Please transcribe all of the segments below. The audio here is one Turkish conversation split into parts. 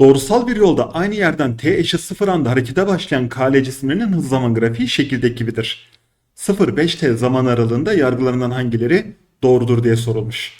Doğrusal bir yolda aynı yerden t eşit 0 anda harekete başlayan KL cisimlerinin hız zaman grafiği şekildeki gibidir. 0-5t zaman aralığında yargılarından hangileri doğrudur diye sorulmuş.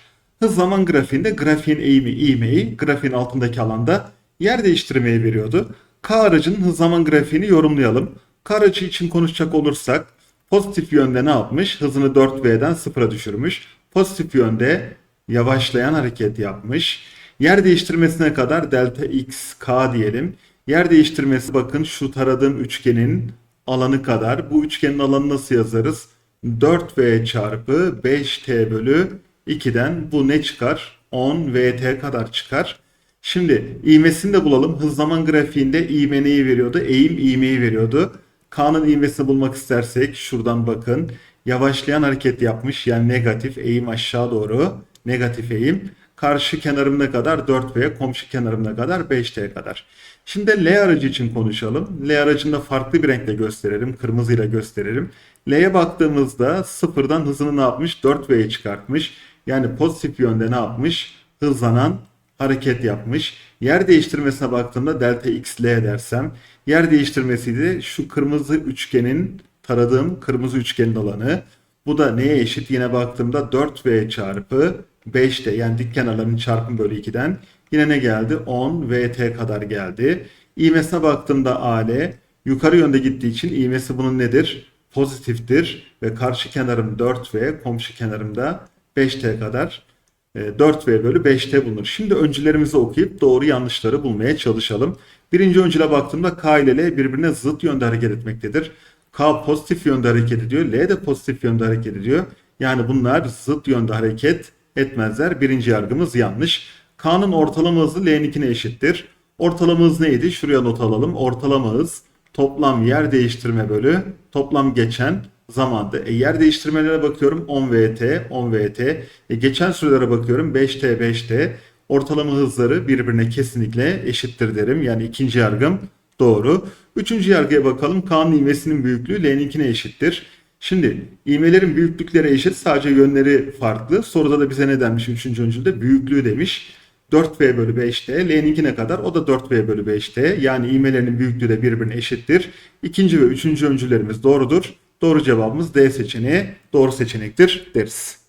Hız zaman grafiğinde grafiğin eğimi ivmeyi, grafiğin altındaki alanda yer değiştirmeyi veriyordu. K aracının hız zaman grafiğini yorumlayalım. K aracı için konuşacak olursak pozitif yönde ne yapmış? Hızını 4V'den 0'a düşürmüş. Pozitif yönde yavaşlayan hareket yapmış. Yer değiştirmesine kadar delta x k diyelim. Yer değiştirmesi bakın şu taradığım üçgenin alanı kadar. Bu üçgenin alanı nasıl yazarız? 4v çarpı 5t bölü 2'den bu ne çıkar? 10 vt kadar çıkar. Şimdi ivmesini de bulalım. Hız zaman grafiğinde ivme neyi veriyordu? Eğim ivmeyi veriyordu. K'nın ivmesini bulmak istersek şuradan bakın. Yavaşlayan hareket yapmış yani negatif eğim aşağı doğru. Negatif eğim. Karşı kenarımda kadar 4V, komşu kenarımda kadar 5T kadar. Şimdi L aracı için konuşalım. L aracını da farklı bir renkle gösterelim. Kırmızıyla gösterelim. L'ye baktığımızda sıfırdan hızını ne yapmış? 4V'ye çıkartmış. Yani pozitif yönde ne yapmış? Hızlanan hareket yapmış. Yer değiştirmesine baktığımda delta xl dersem yer değiştirmesiydi şu kırmızı üçgenin taradığım kırmızı üçgenin alanı. Bu da neye eşit? Yine baktığımda 4v çarpı 5'te yani dik kenarların çarpımı bölü 2'den yine ne geldi? 10 vt kadar geldi. İğmesine baktığımda AL yukarı yönde gittiği için ivmesi bunun nedir? Pozitiftir ve karşı kenarım 4v, komşu kenarımda 5t kadar 4v bölü 5t bulunur. Şimdi öncülerimizi okuyup doğru yanlışları bulmaya çalışalım. Birinci öncüle baktığımda K ile L birbirine zıt yönde hareket etmektedir. K pozitif yönde hareket ediyor. L de pozitif yönde hareket ediyor. Yani bunlar zıt yönde hareket etmezler. Birinci yargımız yanlış. K'nın ortalama hızı L'ninkine eşittir. Ortalama hız neydi? Şuraya not alalım. Ortalama hız toplam yer değiştirme bölü toplam geçen zamanda. E, yer değiştirmelere bakıyorum 10 VT, 10 VT. E, geçen sürelere bakıyorum 5T, 5T. Ortalama hızları birbirine kesinlikle eşittir derim. Yani ikinci yargım doğru. Üçüncü yargıya bakalım. K'nın ivmesinin büyüklüğü L'ninkine eşittir. Şimdi ivmelerin büyüklükleri eşit sadece yönleri farklı. Soruda da bize ne denmiş üçüncü öncülde? Büyüklüğü demiş. 4V bölü 5T. L'ninkine kadar o da 4V bölü 5T. Yani ivmelerinin büyüklüğü de birbirine eşittir. İkinci ve üçüncü öncülerimiz doğrudur. Doğru cevabımız D seçeneği doğru seçenektir deriz.